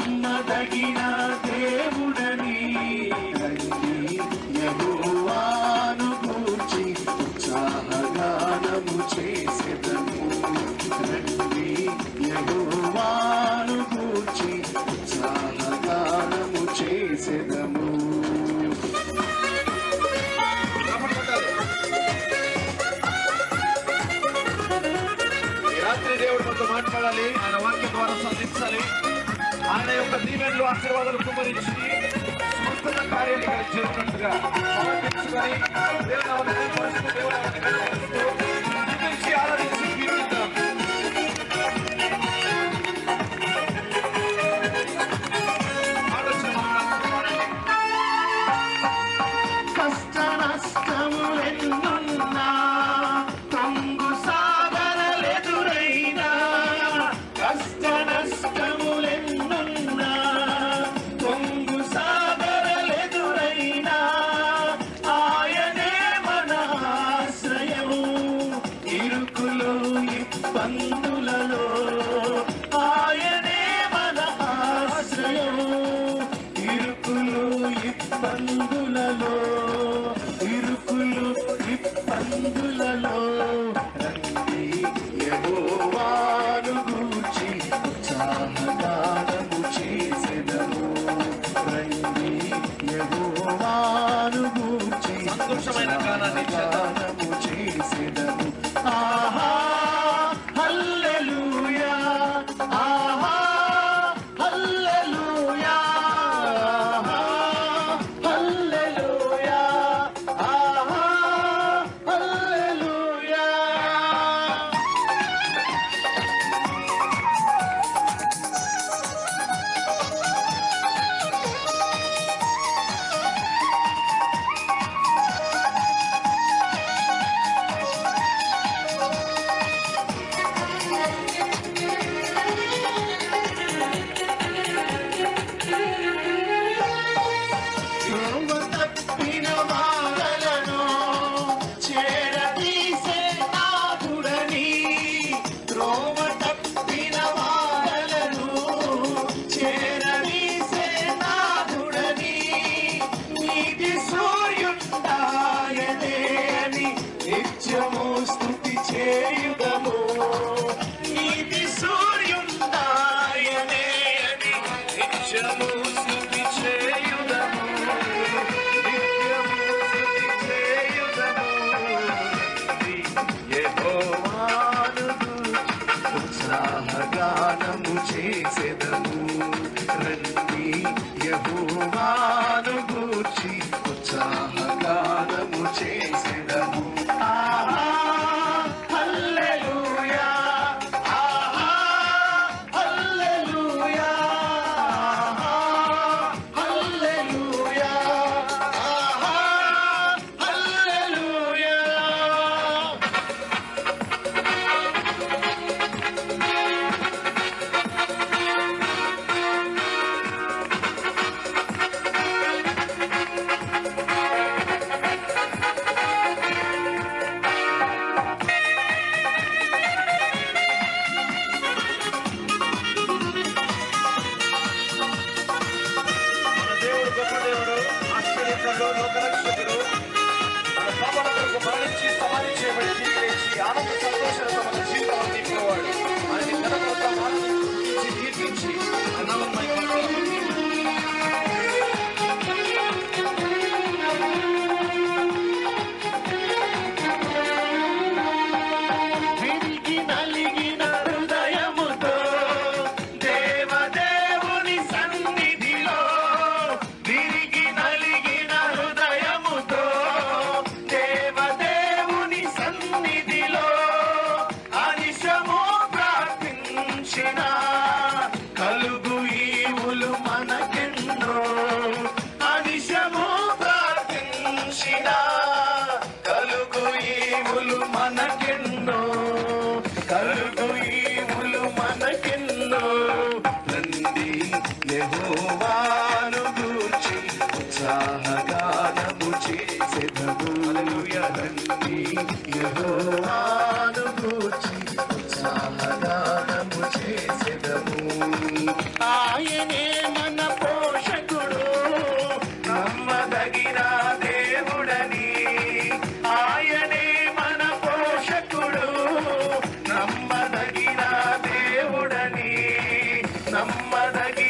నమ్మదగిన దేవుడని యహోవాను పూచి ఉత్సాహగానము చేసేదను. రండి యహోవాను పూచి ఉత్సాహగానము చేసేదము రాత్రి దేవుడు మాట్లాడాలి ఆయన వాక్యం ద్వారా సంధించాలి ఆయన యొక్క దీవెన్లు ఆశీర్వాదాలు కుమరించి స్వస్థత కార్యాలు జరిగినట్లుగా నీడా? కలుగు ఈవులు మనకెన్నో. కలుగు ఈవులు మనకెన్నో. ఉత్సాహ ನಮ್ಮಡಗಿ